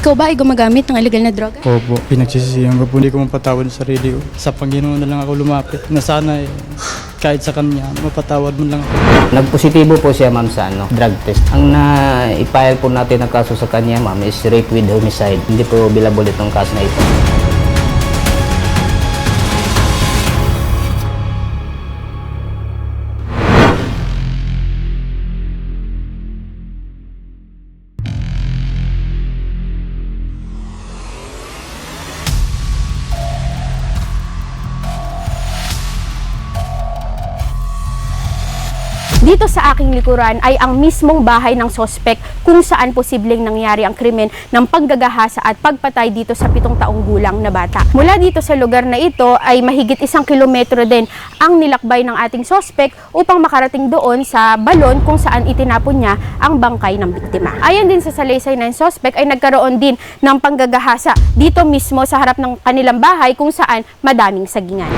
Ikaw ba ay gumagamit ng illegal na droga? Opo, pinagsisisihan ko po. Hindi ko mapatawad sa sarili ko. Sa Panginoon na lang ako lumapit. Na sana eh, kahit sa Kanya, mapatawad mo lang ako. Nagpositibo po siya ma'am sa ano, drug test. Ang na-file po natin ng kaso sa kanya ma'am is rape with homicide. Hindi po bilable itong kaso na ito. Dito sa aking likuran ay ang mismong bahay ng sospek kung saan posibleng nangyari ang krimen ng paggagahasa at pagpatay dito sa pitong taong gulang na bata. Mula dito sa lugar na ito ay mahigit isang kilometro din ang nilakbay ng ating sospek upang makarating doon sa balon kung saan itinapon niya ang bangkay ng biktima. Ayon din sa salaysay ng sospek ay nagkaroon din ng panggagahasa dito mismo sa harap ng kanilang bahay kung saan madaming sagingan.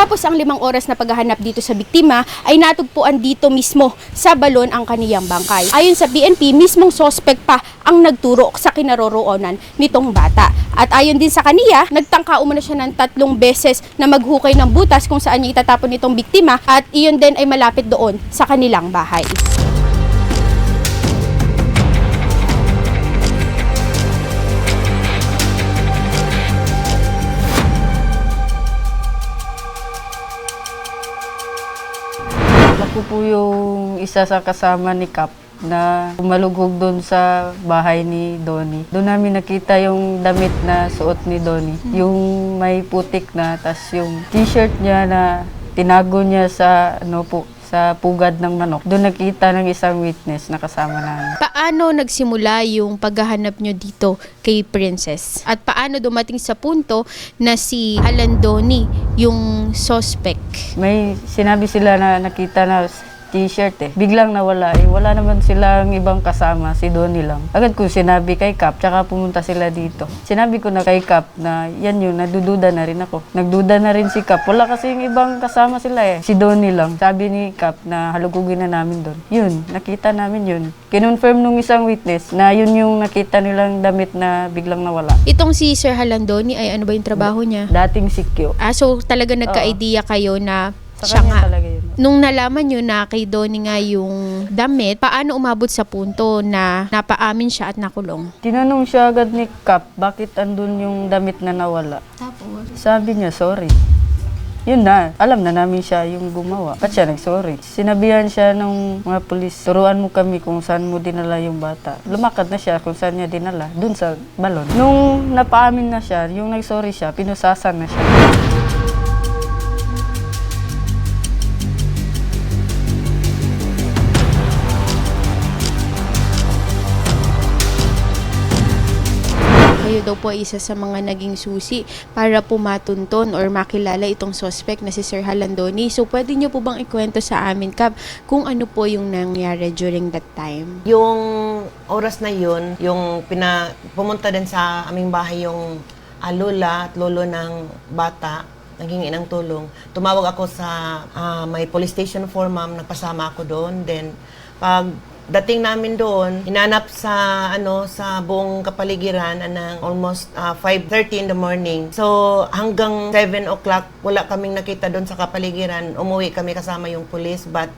Matapos ang limang oras na paghahanap dito sa biktima, ay natugpuan dito mismo sa balon ang kaniyang bangkay. Ayon sa PNP, mismong sospek pa ang nagturo sa kinaroroonan nitong bata. At ayon din sa kaniya, nagtangka umano siya ng tatlong beses na maghukay ng butas kung saan niya itatapon itong biktima at iyon din ay malapit doon sa kanilang bahay. Ako po yung isa sa kasama ni Kap na malugog doon sa bahay ni Donnie. Doon namin nakita yung damit na suot ni Donnie. Yung may putik na, tas yung t-shirt niya na tinago niya sa ano po, sa pugad ng manok. Doon nakita ng isang witness na kasama namin. Paano nagsimula yung paghahanap nyo dito kay Princess? At paano dumating sa punto na si Alandoni yung suspect? May sinabi sila na nakita na t-shirt eh. Biglang nawala eh. Wala naman silang ibang kasama, si Donnie lang. Agad ko sinabi kay Cap, tsaka pumunta sila dito. Sinabi ko na kay Cap na yan yun, nadududa na rin ako. Nagduda na rin si Cap. Wala kasi yung ibang kasama sila eh. Si Donnie lang. Sabi ni Cap na halugugin na namin doon. Yun, nakita namin yun. Kinonfirm nung isang witness na yun yung nakita nilang damit na biglang nawala. Itong si Sir Halandoni ay ano ba yung trabaho niya? Dating sikyo. Ah, so talaga nagka-idea kayo na siya nga. talaga. Nung nalaman nyo na kay Donnie nga yung damit, paano umabot sa punto na napaamin siya at nakulong? Tinanong siya agad ni Cap, bakit andun yung damit na nawala? Tapos? Sabi niya, sorry. Yun na, alam na namin siya yung gumawa. Ba't siya nag-sorry? Sinabihan siya ng mga pulis, turuan mo kami kung saan mo dinala yung bata. Lumakad na siya kung saan niya dinala, dun sa balon. Nung napaamin na siya, yung nag-sorry siya, pinusasan na siya. Kayo daw po isa sa mga naging susi para po matunton or makilala itong suspect na si Sir Halandoni. So pwede niyo po bang ikwento sa amin, Kap, kung ano po yung nangyari during that time? Yung oras na yun, yung pina, pumunta din sa aming bahay yung ah, lola at lolo ng bata, naghingi ng tulong. Tumawag ako sa ah, may police station for ma'am, nagpasama ako doon. Then, pag dating namin doon, hinanap sa ano sa buong kapaligiran ng almost ah, 5:30 in the morning. So hanggang 7 o'clock wala kaming nakita doon sa kapaligiran. Umuwi kami kasama yung police but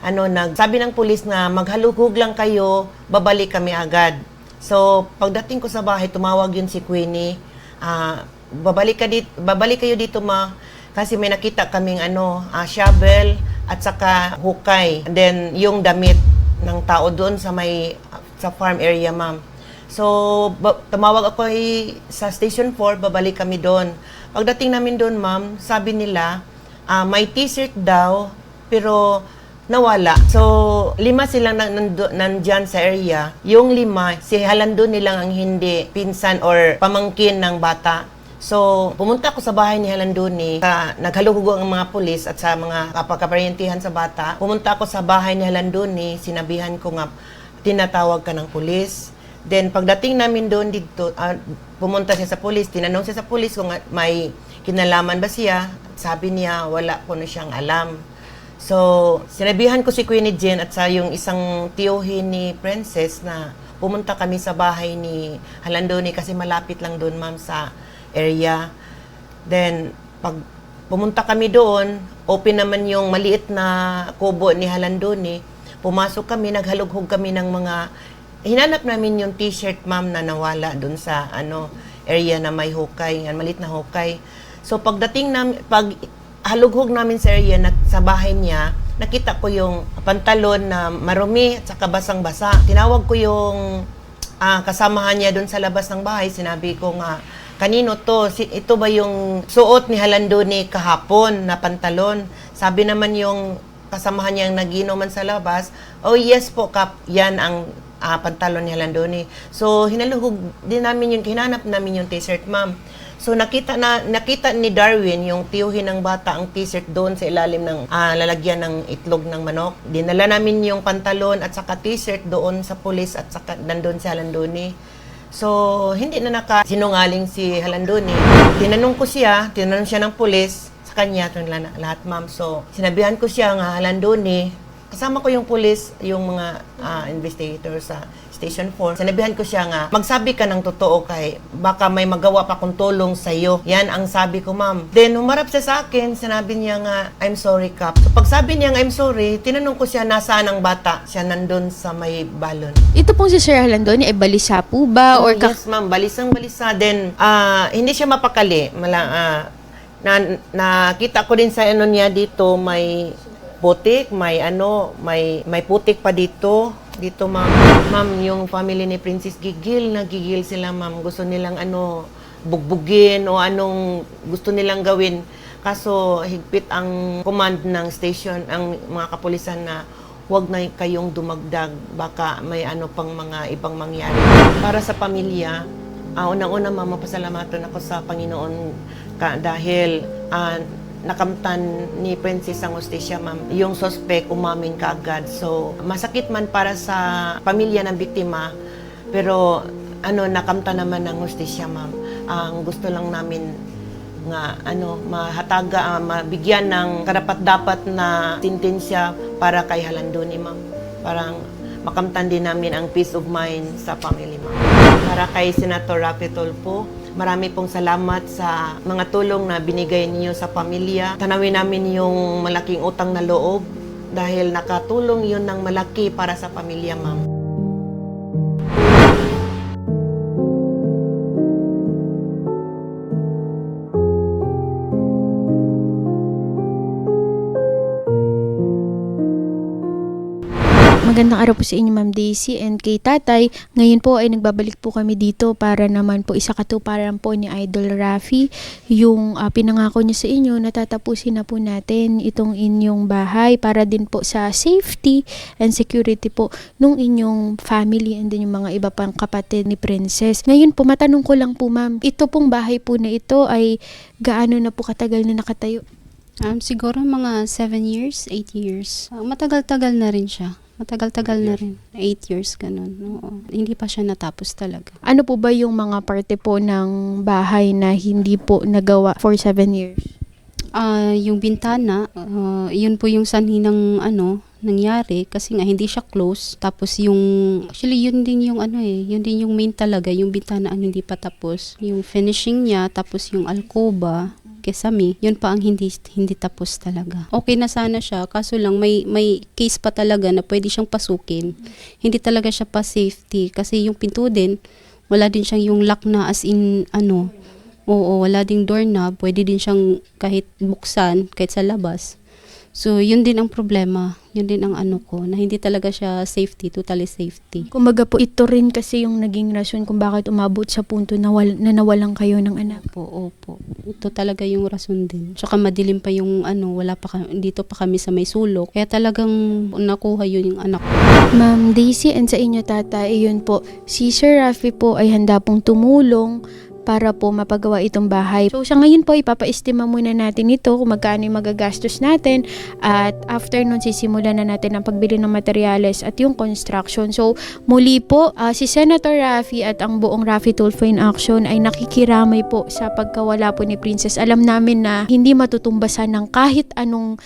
ano nag sabi ng police na maghalughog lang kayo, babalik kami agad. So pagdating ko sa bahay, tumawag yun si Queenie. Ah, babalik ka dito, babalik kayo dito ma kasi may nakita kaming ano, ah, shovel at saka hukay. And then yung damit ng tao doon sa may sa farm area, ma'am. So, tumawag ako ay- sa Station 4, babalik kami doon. Pagdating namin doon, ma'am, sabi nila, ah, may t-shirt daw, pero nawala. So, lima silang nan- nando- nandyan sa area. Yung lima, si Halando nilang ang hindi pinsan or pamangkin ng bata. So, pumunta ako sa bahay ni Halanduni. Sa, naghaluhugo ang mga pulis at sa mga kapagkaparyentihan sa bata. Pumunta ako sa bahay ni Halanduni. Sinabihan ko nga, tinatawag ka ng pulis. Then, pagdating namin doon dito, ah, pumunta siya sa pulis. Tinanong siya sa pulis kung may kinalaman ba siya. sabi niya wala ko na siyang alam. So, sinabihan ko si Queenie Jen at sa yung isang tiyuhin ni Princess na pumunta kami sa bahay ni Halandoni kasi malapit lang doon ma'am sa area. Then, pag pumunta kami doon, open naman yung maliit na kubo ni Halandoni. Pumasok kami, naghalughog kami ng mga hinanap namin yung t-shirt ma'am na nawala doon sa ano area na may hukay, yan maliit na hukay. So pagdating namin pag halughog namin sa area na, sa bahay niya, nakita ko yung pantalon na marumi at saka basang-basa. Tinawag ko yung ah, kasamahan niya doon sa labas ng bahay, sinabi ko nga, kanino to? Si, ito ba yung suot ni Halandoni kahapon na pantalon? Sabi naman yung kasamahan niyang naginuman sa labas, oh yes po, Kap, yan ang ah, pantalon ni Halandoni. So, hinaluhog din namin yung, hinanap namin yung t-shirt, ma'am. So nakita na nakita ni Darwin yung tiyuhin ng bata ang t-shirt doon sa ilalim ng ah, lalagyan ng itlog ng manok. Dinala namin yung pantalon at saka t-shirt doon sa pulis at saka nandun si Halandoni. So hindi na naka sinungaling si Halandoni. Tinanong ko siya, tinanong siya ng pulis sa kanya lahat ma'am. So sinabihan ko siya nga Halandoni, kasama ko yung pulis, yung mga ah, investigator sa Station 4. Sinabihan ko siya nga, magsabi ka ng totoo kay baka may magawa pa kong tulong sa iyo. Yan ang sabi ko, ma'am. Then, humarap siya sa akin, sinabi niya nga, I'm sorry, Kap. So, pag sabi niya I'm sorry, tinanong ko siya, nasaan ang bata? Siya nandun sa may balon. Ito pong si Sir Halandoni ay balisa po ba? Or Oh, yes, ma'am. Balisang balisa. Then, ah, hindi siya mapakali. Mala, ah, na, nakita ko din sa ano niya dito, may putik, may ano, may, may putik pa dito. Dito, ma'am. Ma'am, yung family ni Princess Gigil, nagigil sila, ma'am. Gusto nilang ano, bugbugin o anong gusto nilang gawin. Kaso, higpit ang command ng station, ang mga kapulisan na huwag na kayong dumagdag. Baka may ano pang mga ibang mangyari. Para sa pamilya, ah, unang-una mama, pasalamatan ako sa Panginoon ka, dahil ah, nakamtan ni Princess ang hostesya, ma'am. Yung suspect umamin kaagad. So, masakit man para sa pamilya ng biktima, pero ano, nakamtan naman ng hostesya, ma'am. Ang gusto lang namin nga ano mahataga ah, mabigyan ng karapat-dapat na sentensya para kay Halandoni ma'am parang makamtan din namin ang peace of mind sa family ma'am para kay Senator Rapi Tulfo marami pong salamat sa mga tulong na binigay niyo sa pamilya. Tanawin namin yung malaking utang na loob dahil nakatulong yun ng malaki para sa pamilya ma'am Magandang araw po sa inyo Ma'am Daisy and kay Tatay. Ngayon po ay nagbabalik po kami dito para naman po isa katuparan po ni Idol Rafi yung ah, pinangako niya sa inyo natatapusin na po natin itong inyong bahay para din po sa safety and security po nung inyong family and din yung mga iba pang kapatid ni Princess. Ngayon po matanong ko lang po Ma'am, ito pong bahay po na ito ay gaano na po katagal na nakatayo? Um, siguro mga 7 years, 8 years. Ah, matagal-tagal na rin siya. Matagal-tagal na rin. 8 years, ganun. Oo. Hindi pa siya natapos talaga. Ano po ba yung mga parte po ng bahay na hindi po nagawa for 7 years? Ah, yung bintana, ah, yun po yung sanhi ng ano, nangyari kasi nga hindi siya close. Tapos yung actually yun din yung ano eh, yun din yung main talaga, yung bintana ang hindi pa tapos. Yung finishing niya tapos yung alcoba kesame, yun pa ang hindi hindi tapos talaga. Okay na sana siya, kaso lang may may case pa talaga na pwede siyang pasukin. Hindi talaga siya pa safety kasi yung pinto din wala din siyang yung lock na as in ano. Oo, wala ding doorknob, pwede din siyang kahit buksan kahit sa labas. So, yun din ang problema. Yun din ang ano ko, na hindi talaga siya safety, totally safety. Kumbaga po, ito rin kasi yung naging rason kung bakit umabot sa punto na, wal- na nawalan kayo ng anak. Opo, opo. Ito talaga yung rason din. Tsaka madilim pa yung ano, wala pa ka- dito pa kami sa may sulok. Kaya talagang nakuha yun yung anak ko. Ma'am Daisy and sa inyo tata, iyon po, si Sir Rafi po ay handa pong tumulong para po mapagawa itong bahay. So sa ngayon po, ipapaestima muna natin ito kung magkano yung magagastos natin at after nun sisimulan na natin ang pagbili ng materyales at yung construction. So muli po, ah, si Senator Raffy at ang buong Raffy Tulfo in Action ay nakikiramay po sa pagkawala po ni Princess. Alam namin na hindi matutumbasan ng kahit anong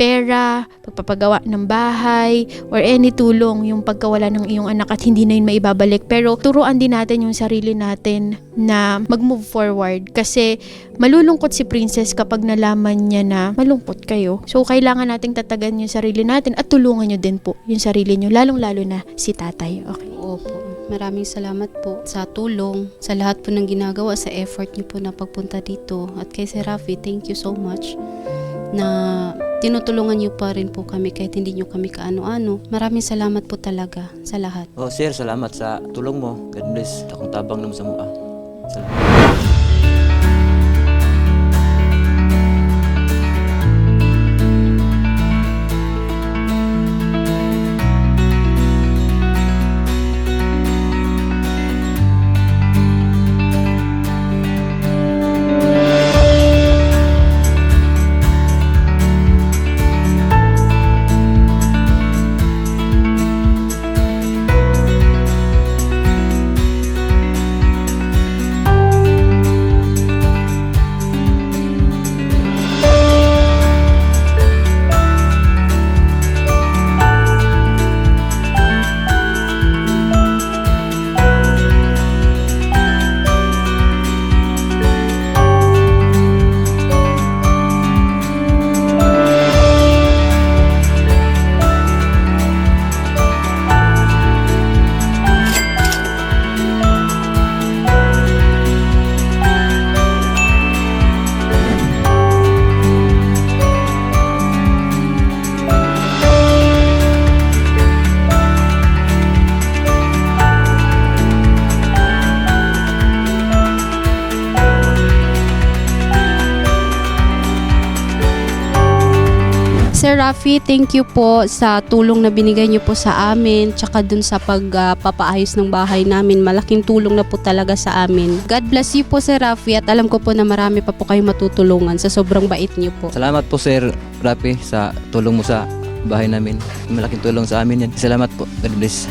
pera, pagpapagawa ng bahay, or any tulong yung pagkawala ng iyong anak at hindi na yun maibabalik. Pero turuan din natin yung sarili natin na mag-move forward kasi malulungkot si Princess kapag nalaman niya na malungkot kayo. So, kailangan nating tatagan yung sarili natin at tulungan nyo din po yung sarili nyo, lalong-lalo na si tatay. Okay. Opo. Maraming salamat po sa tulong, sa lahat po ng ginagawa, sa effort niyo po na pagpunta dito. At kay Sir Rafi, thank you so much na tinutulungan niyo pa rin po kami kahit hindi niyo kami kaano-ano. Maraming salamat po talaga sa lahat. Oh, sir, salamat sa tulong mo. God bless. Akong tabang naman sa mua. Salamat. Rafi, thank you po sa tulong na binigay niyo po sa amin, tsaka dun sa pagpapaayos ng bahay namin. Malaking tulong na po talaga sa amin. God bless you po, Sir Rafi, at alam ko po na marami pa po kayong matutulungan sa sobrang bait niyo po. Salamat po, Sir Rapi, sa tulong mo sa bahay namin. Malaking tulong sa amin yan. Salamat po. God bless.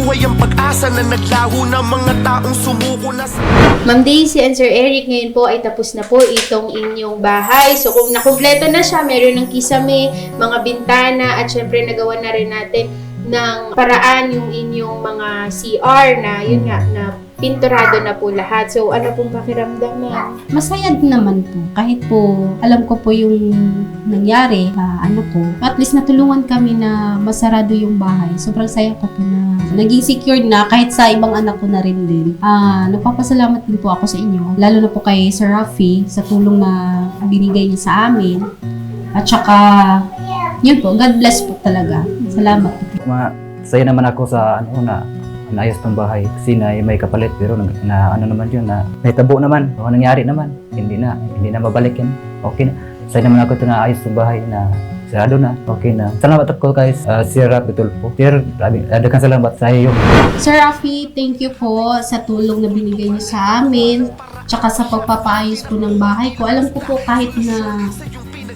ang pag-asa na naglaho na Mga taong sumuko na sa... Ma'am Daisy and Sir Eric, ngayon po ay tapos na po itong inyong bahay. So kung nakumpleto na siya, meron ng kisame, mga bintana, at syempre nagawa na rin natin ng paraan yung inyong mga CR na yun nga, na pinturado na po lahat. So ano pong pakiramdam ma'am? Masaya din naman po. Kahit po, alam ko po yung nangyari, ah, ano po, at least natulungan kami na masarado yung bahay. Sobrang saya ko po na naging secured na kahit sa ibang anak ko na rin din. Ah, nagpapasalamat din po ako sa inyo, lalo na po kay Sir Rafi sa tulong na binigay niya sa amin. At saka, yun po, God bless po talaga. Salamat po. Masaya naman ako sa ano na naayos ng bahay kasi na may kapalit pero na, na ano naman yun na nahitabo naman o nangyari naman hindi na hindi na mabalik yan okay na saya naman ako ito na ayos ng bahay na sarado na. Okay na. Salamat ako guys. Uh, Sir Rapi Tulfo. Sir grabe. Uh, salamat sa iyo. Sir Rafi, thank you po sa tulong na binigay niyo sa amin, tsaka sa pagpapaayos po ng bahay ko. Alam ko po kahit na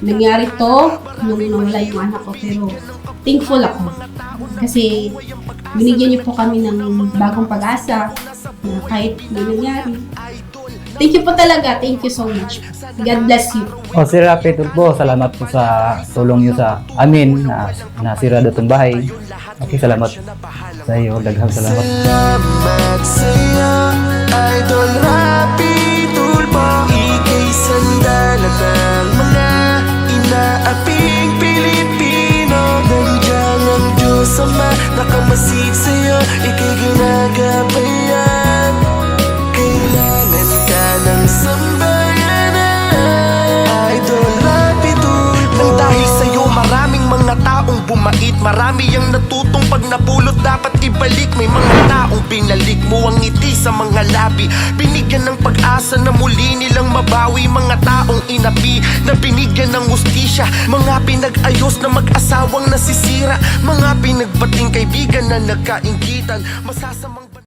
nangyari to, nung nawala yung anak ko, pero thankful ako. Kasi binigyan niyo po kami ng bagong pag-asa na kahit may nangyari, Thank you po talaga. Thank you so much. God bless you. O Oh, Sir Rapi Tulpo, salamat po sa tulong niyo sa amin na nasira daw itong bahay. Okay, salamat sa iyo. Daghang salamat. Salamat sa'yo Idol Rapi Tulpo Ika'y sandalan ng mga inaaping Pilipino Nandiyan ang Diyos Ama Nakamasid sa'yo Ika'y ginagabayan sa mga labi. Binigyan ng pag-asa na muli nilang mabawi Mga taong inapi na binigyan ng ustisya. Mga pinag-ayos na mag-asawang nasisira. Mga pinagbating kaibigan na nagkaingitan Masasamang